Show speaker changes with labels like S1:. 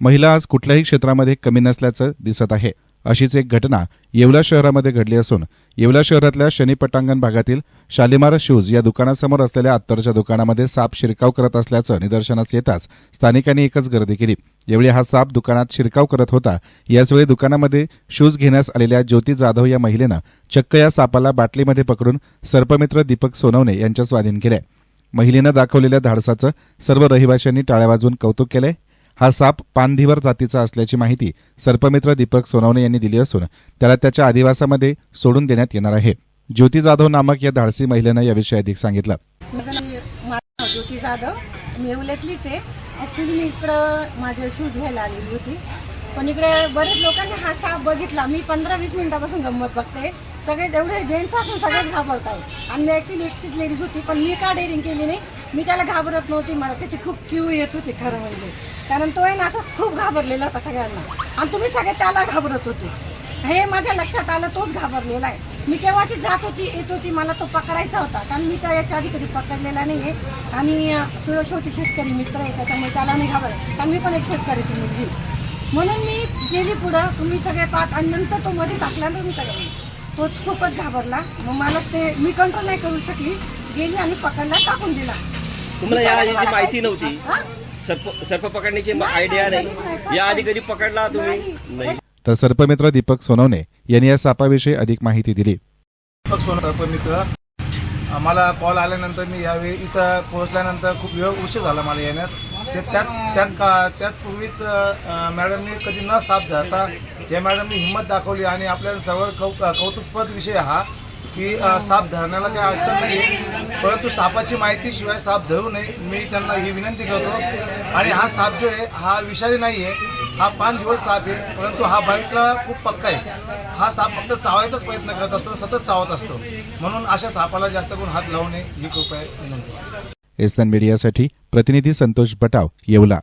S1: महिला आज कुठल्याही क्षेत्रामध्ये कमी नसल्याचं दिसत आहे. अशीच एक घटना येवला शहरामध्ये घडली असून येवला शहरातल्या शनीपटांगण भागातील शालिमार शूज या दुकानासमोर असलेल्या अत्तरच्या दुकानामध्ये साप शिरकाव करत असल्याचं निदर्शनास येताच स्थानिकांनी एकच गर्दी केली. यावेळी हा साप दुकानात शिरकाव करत होता. याचवेळी दुकानामध्ये शूज घेण्यास आलेल्या ज्योती जाधव या महिलेनं चक्क या सापाला बाटलीमध्ये पकडून सर्पमित्र दीपक सोनवणे यांच्या स्वाधीन केलंय. महिलेनं दाखवलेल्या धाडसाचं सर्व रहिवाशांनी टाळ्या वाजवून कौतुक केलंय. हा साप पानधिवर जातीचा असल्याची माहिती सर्पमित्र दीपक सोनवणे यांनी दिली असून त्याला त्याच्या आदिवासामध्ये सोडून देण्यात येणार आहे. ज्योती जाधव नामक या धाडसी महिलेनं याविषयी अधिक सांगितलं.
S2: ज्योती जाधव. मी येवल्यातलीच आहे. ॲक्च्युली मी इकडं माझे शूज घ्यायला आलेली होती. पण इकडे बरेच लोकांनी हा साप बघितला. मी पंधरा वीस मिनिटापासून गंमत बघते. सगळे एवढे जेंट्स असून सगळेच घाबरत आहे आणि मी ॲक्च्युली एकटीच लेडीज होती पण मी का डेअरिंग केली नाही? मी त्याला घाबरत नव्हती मला त्याची खूप क्यू येत होती खरं म्हणजे. कारण तो आहे ना असं खूप घाबरलेला होता सगळ्यांना. आणि तुम्ही सगळे त्याला घाबरत होते. हे माझ्या लक्षात आलं तोच घाबरलेला आहे. मी केव्हाची जात होती येत होती मला तो पकडायचा होता. कारण मी त्या याच्या आधी कधी पकडलेला नाही आहे आणि अं, शेवटी शेतकरी मित्र आहे त्याच्यामुळे त्याला नाही घाबरत. कारण मी पण एक शेतकऱ्याची मुलगी म्हणून मी गेली पुढं तुम्ही सगळे पाहत आणि नंतर तो मध्ये टाकल्यानंतर मी सगळे तोच खूपच घाबरला. मग मला ते मी कंट्रोल नाही करू शकली. गेली आणि पकडला टाकून दिला.
S3: तुम्हाला या माहिती नव्हती?
S2: हा?
S3: सर्प सर्प पकडण्याची आयडिया
S2: नाही.
S3: या आधी कधी पकडला तुम्ही?
S2: नाही.
S1: तर सर्पमित्र दीपक सोनवणे यांनी या सापाविषयी अधिक माहिती दिली.
S4: दीपक सोनकर मित्र मला कॉल आल्यानंतर मी यावेळी इथं पोहोचल्यानंतर खूप वेळ उशीर झाला मला येण्यात. ते त्यात त्यात का त्यात पूर्वीच मॅडमनी कधी न साथ धरता या मॅडमनी हिंमत दाखवली आणि आपल्याला सर्व कौ कौतुकपद विषय हा की साप धरण्याला काही अडचण नाही. परंतु सापाची माहिती शिवाय साप धरू नये मी त्यांना ही विनंती करतो. आणि हा साप जो आहे हा विषारी नाही आहे. हा पाच दिवस साप आहे. परंतु हा बाईकला खूप पक्का आहे. हा साप फक्त चावायचाच प्रयत्न करत असतो सतत चावत असतो. म्हणून अशा सापाला जास्त करून हात लावू नये ही कृपया विनंती
S1: एसएन मीडियासाठी प्रतिनिधी संतोष बटाव येवला.